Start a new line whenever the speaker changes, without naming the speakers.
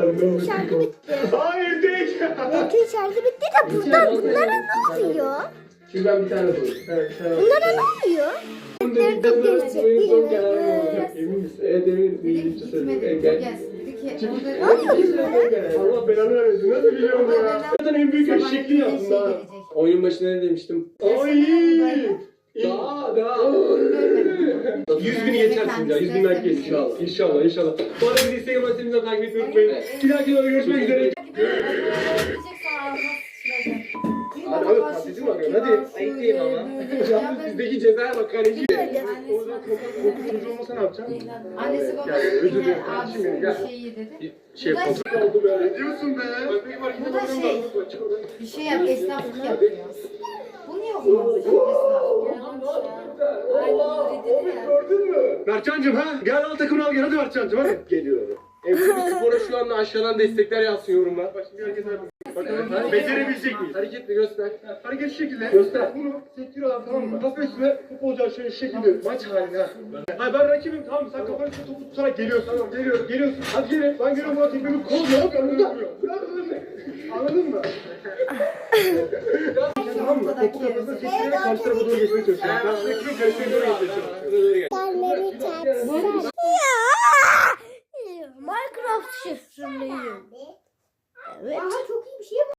Şarjı bitti.
Hayır değil.
Benimkinin şarjı bitti de buradan bunlara ne oluyor?
Şimdi ben bir tane koyayım. Evet, al.
Bunlara ne oluyor?
Bunları
değil mi?
kararı olacak. Emin misin? Evet emin misin?
Gitmedi.
Gel. Allah belanı vermesin. Nasıl biliyorum ya? Zaten en büyük eşekliği
yine
yaptın
şey
ha.
gelecek.
Oyun başında ne demiştim? Ay! Daha daha. 100 bini geçersin ya. 100 bin like geç inşallah. İnşallah inşallah. Bu arada bir Instagram adresimizden takip etmeyi unutmayın. Bir dahaki videoda görüşmek üzere. Hadi hadi patates mi arıyorsun? Hadi.
Ayıptayım ama.
Yalnız bizdeki cezaya bak korkak çocuğu olmasa ne yapacaksın?
Annesi babası
Ya,
yine abisi bir şey.
Şey oldu be. Ne diyorsun be?
Bu da şey. Bir şey yap, esnaflık yapıyor. Bu niye okumadı?
Gördün mü? Mertcan'cım ha? Gel al takımını al gel hadi Mertcan'cım hadi. Geliyorum. Emre Spor'a şu anda aşağıdan destekler yazsın yorumlar. Bak şimdi herkes. Bakalım becerebilecek miyiz? Hareketli göster. Hareket şu şekilde. Göster. Bunu sektiriyorlar tamam mı? Kafa üstüne futbolcu şöyle şu şekilde maç haline ha. Hayır ben rakibim tamam mı? Sen kafanı üstüne topu tutarak geliyorsun. Tamam geliyorum geliyorsun. Hadi gelin. Ben geliyorum Murat İbrahim'in kolu yok. Ben burada. Anladın mı? tamam mı? Topu kafasına sektirerek karşı tarafa doğru geçmeye çalışıyorum. Ben sürekli karşıya doğru geçmeye çalışıyorum. Kendimi çarpsın. Minecraft şifreliyim. Evet. Aa, çok iyi bir şey